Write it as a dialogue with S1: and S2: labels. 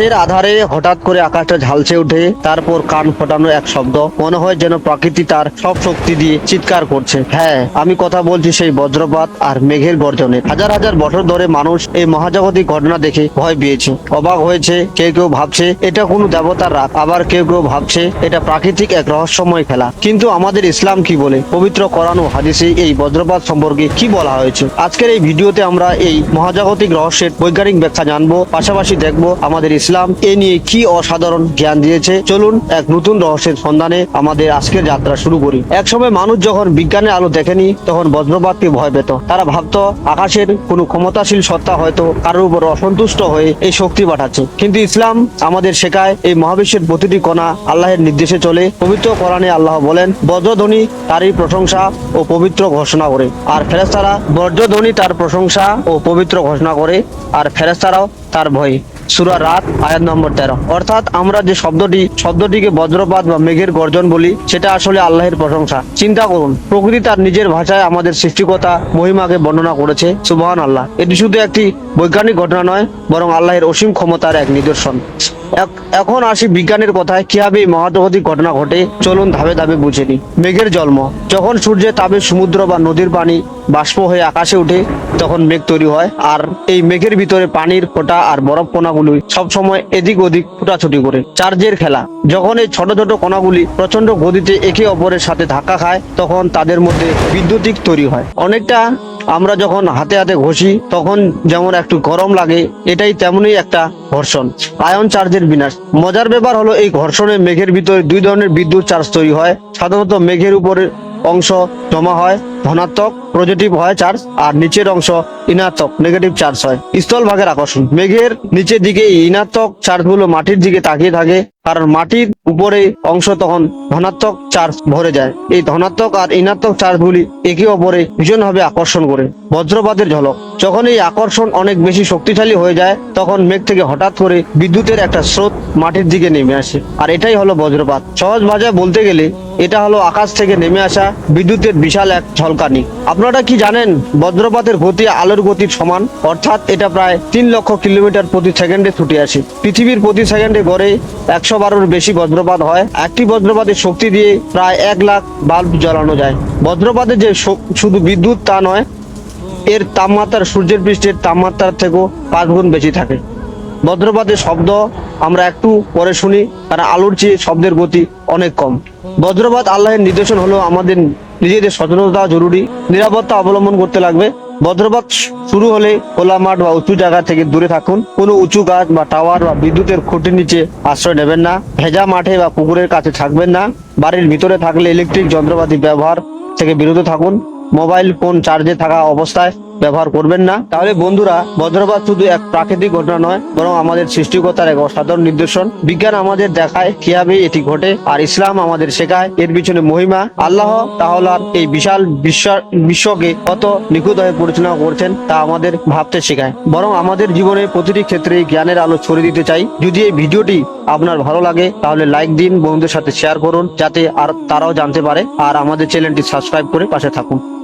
S1: রাতের আধারে হঠাৎ করে আকাশটা ঝালসে ওঠে তারপর কান ফোটানো এক শব্দ। মনে হয় যেন প্রকৃতি তার সব শক্তি দিয়ে চিৎকার করছে। হ্যাঁ আমি কথা বলছি সেই বজ্রপাত আর মেঘের গর্জনের হাজার হাজার বছর ধরে মানুষ এই মহাজাগতিক ঘটনা দেখে ভয় পেয়েছে। অবাক হয়েছে, কেউ কেউ ভাবছে, এটা কোনো দেবতার রাত। আবার কেউ কেউ ভাবছে, এটা প্রাকৃতিক এক রহস্যময় খেলা। কিন্তু আমাদের ইসলাম কি বলে? পবিত্র কোরআন ও হাদিসে এই বজ্রপাত সম্পর্কে কি বলা হয়েছে? আজকের এই ভিডিওতে আমরা এই মহাজাগতিক রহস্যের বৈজ্ঞানিক ব্যাখ্যা জানব, পাশাপাশি দেখব আমাদের ইসলাম এ নিয়ে কি অসাধারণ জ্ঞান দিয়েছে? চলুন এক নতুন রহস্যের সন্ধানে আমাদের আজকের যাত্রা শুরু করি। একসময় মানুষ যখন বিজ্ঞানের আলো দেখেনি, তখন বজ্রপাতকে ভয় পেত। তারা ভাবতো, আকাশের কোনো ক্ষমতাশীল সত্তা হয়তো কারোর উপর অসন্তুষ্ট হয়ে এই শক্তি পাঠাচ্ছে। কিন্তু ইসলাম আমাদের শেখায়, এই মহাবিশ্বের প্রতিটি কণা আল্লাহের নির্দেশে চলে। পবিত্র কোরআনে আল্লাহ বলেন, বজ্রধ্বনি তারই প্রশংসা ও পবিত্র ঘোষণা করে। আর ফেরেস্তারা বজ্রধ্বনি তার প্রশংসা ও পবিত্র ঘোষণা করে। আর ফেরেস্তারাও তার ভয়। সুরা রাত, আয়াত নম্বর তেরো। অর্থাৎ আমরা যে শব্দটি, শব্দটিকে বজ্রপাত বা মেঘের গর্জন বলি, সেটা আসলে আল্লাহের প্রশংসা। চিন্তা করুন, প্রকৃতি তার নিজের ভাষায় আমাদের সৃষ্টিকতা মহিমাকে বর্ণনা করেছে সুবহান আল্লাহ এটি শুধু একটি বৈজ্ঞানিক ঘটনা নয়, বরং আল্লাহের অসীম ক্ষমতার এক নিদর্শন। এখন আসি বিজ্ঞানের কথায়, কীভাবে এই ঘটনা ঘটে? চলুন ধাপে ধাপে বুঝে নি মেঘের জন্ম। যখন সূর্যের তাপে সমুদ্র বা নদীর পানি, বাষ্প হয়ে আকাশে ওঠে তখন মেঘ তৈরি হয়। আর এই মেঘের ভিতরে পানির ফোঁটা আর বরফ কণাগুলি সবসময় এদিক ওদিক ছুটাছুটি করে। চার্জের খেলা। যখন এই ছোট ছোট কণাগুলি প্রচণ্ড গতিতে একে অপরের সাথে ধাক্কা খায়, তখন তাদের মধ্যে বিদ্যুতিক তৈরি হয়। অনেকটা আমরা যখন হাতে হাতে ঘষি, তখন যেমন একটু গরম লাগে, এটাই তেমনই একটা ঘর্ষণ আয়ন চার্জের বিনাশ। মজার ব্যাপার হলো, এই ঘর্ষণে মেঘের ভিতরে দুই ধরনের বিদ্যুৎ চার্জ তৈরি হয়। সাধারণত মেঘের উপরে অংশ জমা হয়, ধনাত্মক পজিটিভ হয় চার্জ আর নিচের অংশ ঋণাত্মক নেগেটিভ চার্জ হয়। স্থল ভাগের আকর্ষণ, মেঘের নিচের দিকে ঋণাত্মক চার্জগুলো মাটির দিকে তাকিয়ে থাকে। কারণ মাটির উপরে অংশ তখন ধনাত্মক চার্জ ভরে যায়। এই ধনাত্মক আর ঋণাত্মক চার্জগুলি একে অপরে ভীষণভাবে আকর্ষণ করে। বজ্রপাতের ঝলক। যখন এই আকর্ষণ অনেক বেশি শক্তিশালী হয়ে যায়, তখন মেঘ থেকে হঠাৎ করে বিদ্যুতের একটা স্রোত মাটির দিকে নেমে আসে। আর এটাই হলো বজ্রপাত। সহজ ভাষায় বলতে গেলে, এটা হলো আকাশ থেকে নেমে আসা বিদ্যুতের বিশাল এক ঝলকানি। আপনারা কি জানেন বজ্রপাতের গতি আলোর গতির সমান? অর্থাৎ এটা প্রায় তিন লক্ষ কিলোমিটার প্রতি সেকেন্ডে ছুটে আসে। পৃথিবীর প্রতি সেকেন্ডে গড়ে একশো বারোর বেশি বজ্রপাত হয়। একটি বজ্রপাতের শক্তি দিয়ে প্রায় এক লাখ বাল্ব জ্বালানো যায়। বজ্রপাতে যে শুধু বিদ্যুৎ তা নয়, এর তাপমাত্রা সূর্যের পৃষ্ঠের তাপমাত্রার থেকেও পাঁচ গুণ বেশি থাকে। বজ্রপাতের শব্দ আমরা একটু পরে শুনি, কারণ আলোর চেয়ে শব্দের গতি অনেক কম। বজ্রপাত আল্লাহের নির্দেশন হলো আমাদের নিজেদের সচেতনতা জরুরি, নিরাপত্তা অবলম্বন করতে লাগবে। বজ্রপাত শুরু হলে খোলা মাঠ বা উঁচু জায়গা থেকে দূরে থাকুন। কোনো উঁচু গাছ বা টাওয়ার বা বিদ্যুতের খুঁটির নিচে আশ্রয় নেবেন না। ভেজা মাঠে বা পুকুরের কাছে থাকবেন না। বাড়ির ভিতরে থাকলে ইলেকট্রিক যন্ত্রপাতি ব্যবহার থেকে বিরত থাকুন। মোবাইল ফোন চার্জে থাকা অবস্থায় ব্যবহার করবেন না। তাহলে বন্ধুরা, বজ্রপাত শুধু এক প্রাকৃতিক ঘটনা নয়, বরং আমাদের সৃষ্টিকতার এক অসাধারণ নিদর্শন। বিজ্ঞান আমাদের দেখায় কীভাবে এটি ঘটে, আর ইসলাম আমাদের শেখায় এর পিছনে মহিমা। আল্লাহ তাহলে এই বিশাল বিশ্ব বিশ্বকে কত নিখুঁতভাবে পরিচালনা করছেন তা আমাদের ভাবতে শেখায়। বরং আমাদের জীবনে প্রতিটি ক্ষেত্রে জ্ঞানের আলো ছড়িয়ে দিতে চাই। যদি এই ভিডিওটি আপনার ভালো লাগে, তাহলে লাইক দিন, বন্ধুদের সাথে শেয়ার করুন, যাতে আর তারাও জানতে পারে। আর আমাদের চ্যানেলটি সাবস্ক্রাইব করে পাশে থাকুন।